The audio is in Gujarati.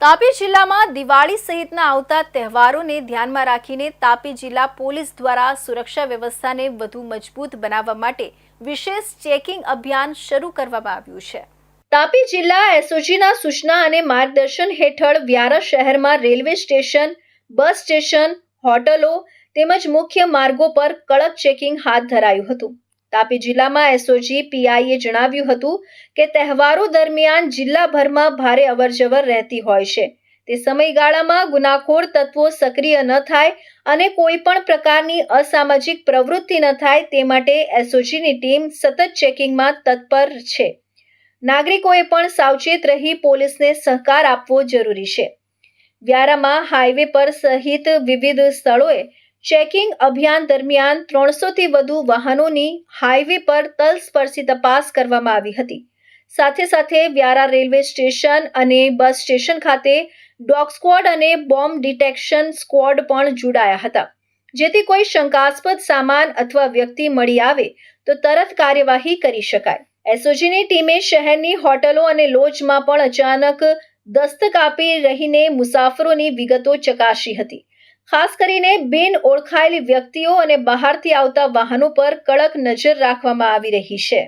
તાપી જિલ્લામાં દિવાળી સહિતના આવતા તહેવારોને ધ્યાનમાં રાખીને તાપી જિલ્લા પોલીસ દ્વારા સુરક્ષા વ્યવસ્થાને વધુ મજબૂત બનાવવા માટે વિશેષ ચેકિંગ અભિયાન શરૂ કરવામાં આવ્યું છે. તાપી જિલ્લા એસઓજીના સૂચના અને માર્ગદર્શન હેઠળ વ્યારા શહેરમાં રેલવે સ્ટેશન, બસ સ્ટેશન, હોટલો તેમજ મુખ્ય માર્ગો પર કડક ચેકિંગ હાથ ધરાયું હતું. તાપી જિલ્લામાં એસઓજી પીઆઈએ જણાવ્યું હતું કે તહેવારો દરમિયાન જિલ્લાભરમાં ભારે અવરજવર રહેતી હોય છે. તે સમયગાળામાં ગુનાખોર તત્વો સક્રિય ન થાય અને કોઈ પણ પ્રકારની અસામાજિક પ્રવૃત્તિ ન થાય તે માટે એસઓજીની ટીમ સતત ચેકિંગમાં તત્પર છે. નાગરિકોએ પણ સાવચેત રહી પોલીસને સહકાર આપવો જરૂરી છે. વ્યારામાં હાઈવે પર સહિત વિવિધ સ્થળોએ ચેકિંગ અભિયાન દરમિયાન ત્રણસોથી વધુ વાહનોની હાઈવે પર તલસ્પર્શી તપાસ કરવામાં આવી હતી. સાથે સાથે વ્યારા રેલવે સ્ટેશન અને બસ સ્ટેશન ખાતે ડોગ સ્ક્વોડ અને બોમ્બ ડિટેક્શન સ્ક્વોડ પણ જોડાયા હતા. જેથી કોઈ શંકાસ્પદ સામાન અથવા વ્યક્તિ મળી આવે તો તરત કાર્યવાહી કરી શકાય. એસઓજીની ટીમે શહેરની હોટલો અને લોજમાં પણ અચાનક દસ્તક આપી રહીને મુસાફરોની વિગતો ચકાસી હતી. ખાસ કરીને બિન ઓળખાયેલી વ્યક્તિઓ અને બહારથી આવતા વાહનો પર કડક નજર રાખવામાં આવી રહી છે.